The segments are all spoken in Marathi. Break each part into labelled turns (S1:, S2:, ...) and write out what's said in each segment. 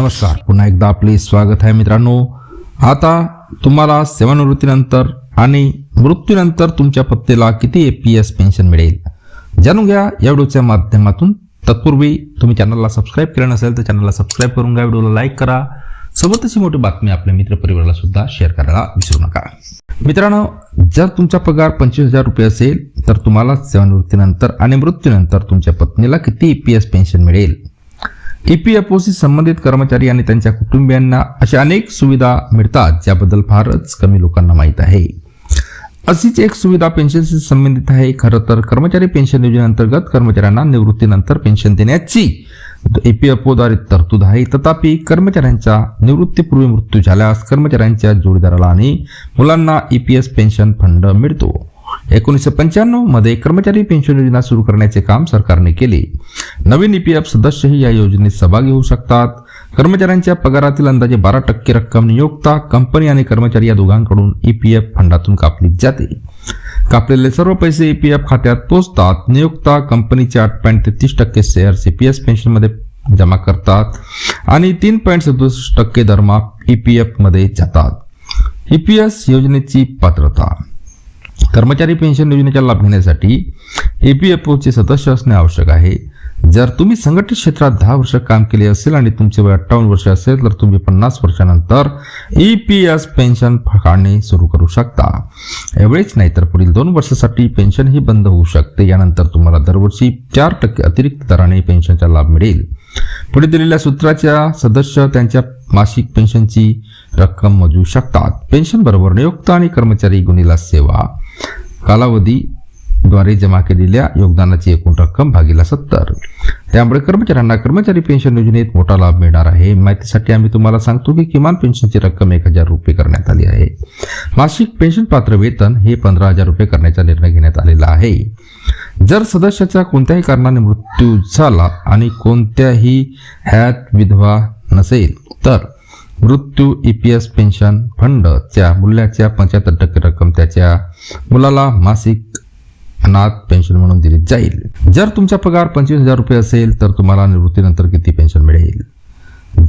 S1: नमस्कार. पुन्हा एकदा आपले स्वागत आहे मित्रांनो. आता तुम्हाला सेवानिवृत्तीनंतर आणि मृत्यूनंतर तुमच्या पत्नीला किती ए पी एस पेन्शन मिळेल? जाणून घ्या या व्हिडिओच्या माध्यमातून. तत्पूर्वी तुम्ही चॅनलला सबस्क्राईब केलं नसेल तर चॅनलला सबस्क्राईब करून घ्या व्हिडिओला लाईक करा. सोबतच ही मोठी बातमी आपल्या मित्रपरिवाराला सुद्धा शेअर करायला विसरू नका. मित्रांनो जर तुमचा पगार पंचवीस हजार रुपये असेल तर तुम्हाला सेवानिवृत्तीनंतर आणि मृत्यूनंतर तुमच्या पत्नीला किती ई पी एस पेन्शन मिळेल? ईपीएफओशी संबंधित कर्मचारी आणि त्यांच्या कुटुंबियांना अशा अनेक सुविधा मिळतात ज्याबद्दल फारच कमी लोकांना माहीत आहे. अशीच एक सुविधा पेन्शनशी संबंधित आहे. खरं तर कर्मचारी पेन्शन योजनेअंतर्गत कर्मचाऱ्यांना निवृत्तीनंतर पेन्शन देण्याची द्वारे तरतूद आहे. तथापि कर्मचाऱ्यांचा निवृत्तीपूर्वी मृत्यू झाल्यास कर्मचाऱ्यांच्या जोडीदाराला आणि मुलांना ईपीएस पेन्शन फंड मिळतो. एकोणीसशे पंच्याण्णवमध्ये कर्मचारी पेन्शन योजना सुरू करण्याचे काम सरकारने केले. नवीन ईपीएफ सदस्यही या योजनेत सहभागी होऊ शकतात. कर्मचाऱ्यांच्या पगारातील अंदाजे बारा टक्के रक्कम नियोक्ता कंपनी आणि कर्मचारी या दोघांकडून ईपीएफ फंडातून कापली जाते. कापलेले सर्व पैसे ईपीएफ खात्यात पोहोचतात नियोक्ता कंपनीचे आठ पॉईंट तेहतीस टक्के शेअर सीपीएस पेन्शनमध्ये जमा करतात आणि तीन पॉईंट सदुसष्ट टक्के दरमा ईपीएफमध्ये जातात. ईपीएस योजनेची पात्रता कर्मचारी पेन्शन योजनेचा लाभ घेण्यासाठी ई पी एफ ओचे सदस्य असणे आवश्यक आहे. जर तुम्ही संघटित क्षेत्रात दहा वर्ष काम केले असेल आणि तुमचे वय अठ्ठावन्न वर्ष असेल तर तुम्ही पन्नास वर्षानंतर ई पी एस पेन्शन काढणे सुरू करू शकता. एवढेच नाही तर पुढील दोन वर्षासाठी पेन्शन ही बंद होऊ शकते. यानंतर तुम्हाला दरवर्षी चार टक्के अतिरिक्त दराने पेन्शनचा लाभ मिळेल. पुढे दिलेल्या सूत्राच्या सदस्य त्यांच्या मासिक पेन्शनची रक्कम मोजू शकतात. पेन्शन बरोबर नियुक्त आणि कर्मचारी गुन्हेला सेवा. कालावधीद्वारे जमा केलेल्या योगदानाची एकूण रक्कम भागीला सत्तर. त्यामुळे कर्मचाऱ्यांना कर्मचारी पेन्शन योजनेत मोठा लाभ मिळणार आहे. माहितीसाठी आम्ही तुम्हाला सांगतो की किमान पेन्शनची रक्कम एक हजार रुपये करण्यात आली आहे. मासिक पेन्शन पात्र वेतन हे पंधरा हजार रुपये करण्याचा निर्णय घेण्यात आलेला आहे. जर सदस्याचा कोणत्याही कारणाने मृत्यू झाला आणि कोणत्याही हयात विधवा नसेल तर मृत्यू ई पी एस पेन्शन फंडच्या मूल्याच्या पंच्याहत्तर टक्के रक्कम त्याच्या मुलाला मासिक अनाथ पेन्शन म्हणून दिली जाईल. जर तुमचा पगार पंचवीस हजार रुपये असेल तर तुम्हाला निवृत्तीनंतर किती पेन्शन मिळेल?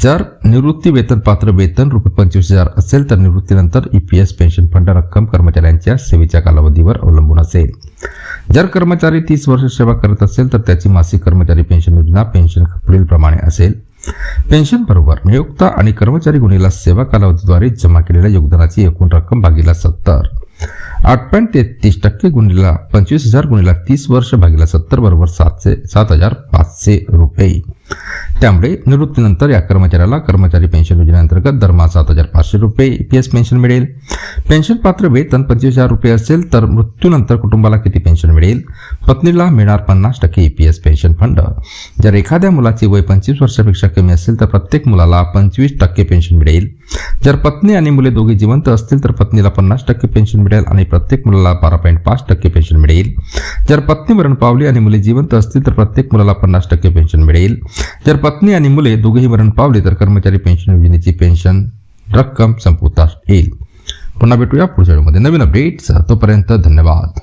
S1: जर निवृत्ती वेतन पात्र वेतन रुपये पंचवीस हजार असेल तर निवृत्तीनंतर E P S pension fund रक्कम कर्मचाऱ्यांच्या सेवेच्या कालावधीवर अवलंबून असेल. जर कर्मचारी तीस वर्ष सेवा करत असेल तर त्याची मासिक कर्मचारी पेन्शन योजना पेन्शन पुढीलप्रमाणे असेल. पेन्शन बरोबर नियोक्ता आणि कर्मचारी गुन्हेला सेवा कालावधीद्वारे जमा केलेल्या योगदानाची एकूण रक्कम भागीला सत्तर. आठ पॉईंट तेहतीस टक्के गुन्हेला पंचवीस हजार गुन्हेला तीस वर्ष भागीला सत्तर बरोबर सातशे सात हजार पाचशे रुपये. त्यामुळे निवृत्तीनंतर या कर्मचाऱ्याला कर्मचारी पेन्शन योजनेअंतर्गत दरमहा सात हजार पाचशे रुपये पी एस पेन्शन मिळेल. पेन्शन पात्र वेतन पंचवीस हजार रुपये असेल तर मृत्यूनंतर कुटुंबाला किती पेन्शन मिळेल? पत्नीला मिळणार पन्नास टक्के ईपीएस पेन्शन फंड. जर एखाद्या मुलाचे वय पंचवीस वर्षापेक्षा कमी असेल तर प्रत्येक मुलाला पंचवीस टक्के पेन्शन मिळेल. जर पत्नी आणि मुले दोघे जिवंत असतील तर पत्नीला पन्नास टक्के पेन्शन मिळेल आणि प्रत्येक मुलाला बारा पॉईंट पाच टक्के पेन्शन मिळेल. जर पत्नी मरण पावली आणि मुले जिवंत असतील तर प्रत्येक मुलाला पन्नास टक्के पेन्शन मिळेल. जर पत्नी आणि मुले दोघेही मरण पावले तर कर्मचारी पेन्शन योजनेची पेन्शन रक्कम संपुष्टात येईल. पुन्हा भेटूया पुढच्या व्हिडिओमध्ये. नवीन अपडेट्स तोपर्यंत धन्यवाद.